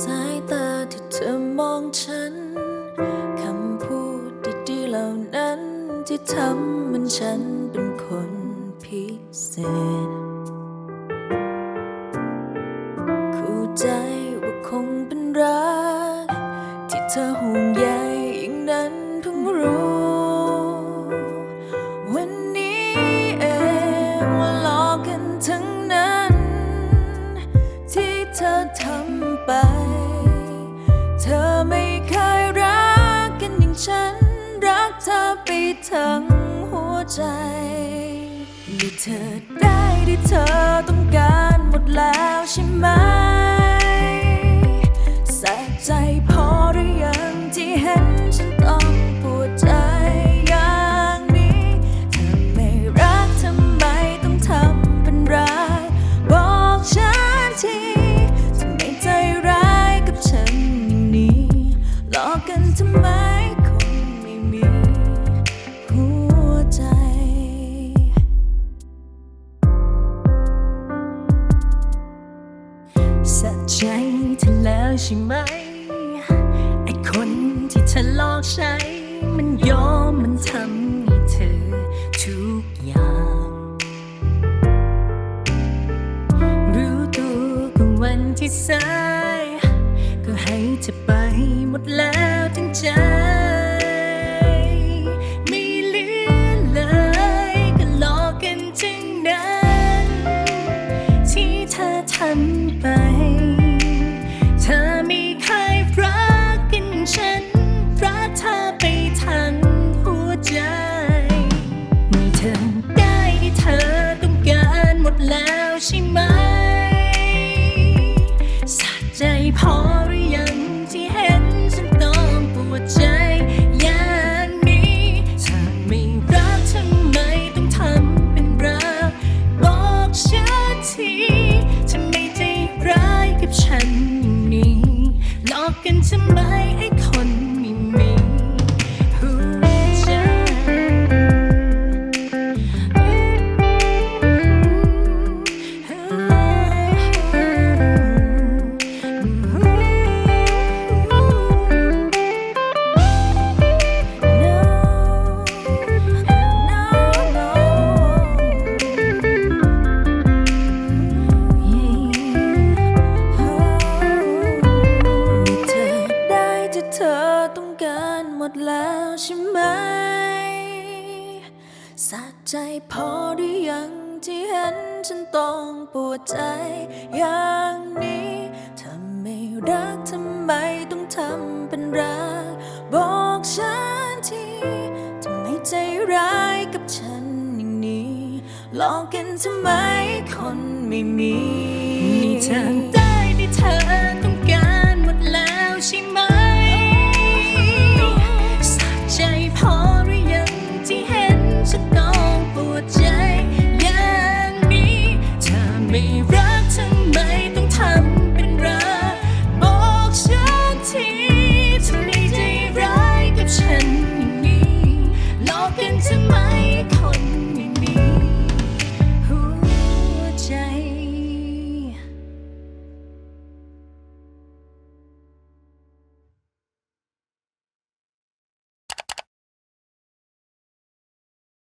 สายตาที่เธอมองฉัน คำพูดดีๆเหล่านั้น ที่ทำมันฉันเป็นคนพิเศษ คู่ใจว่าคงเป็นรัก ที่เธอห่วงใย ทั้งหัวใจได้เธอได้ที่เธอต้องการหมดแล้วใช่ไหม ใจเธอแล้วใช่ไหม ไอคนที่เธอหลอกใช้ มันยอมมันทำให้เธอทุกอย่าง รู้ตัวก็วันที่สาย ก็ให้เธอไปหมดแล้วทั้งใจไม่เหลือเลยก็หลอกกันจึงนั้นที่เธอทำไป หลอ ไหม สะใจพอหรือยังที่เห็นฉันต้องปวดใจอย่างนี้เธอไม่รักทำไมต้องทำเป็นรัก บอกฉันทีทำไมใจร้ายกับฉันอย่างนี้หลอกกันทำไมคนไม่มี ทำไม่ทน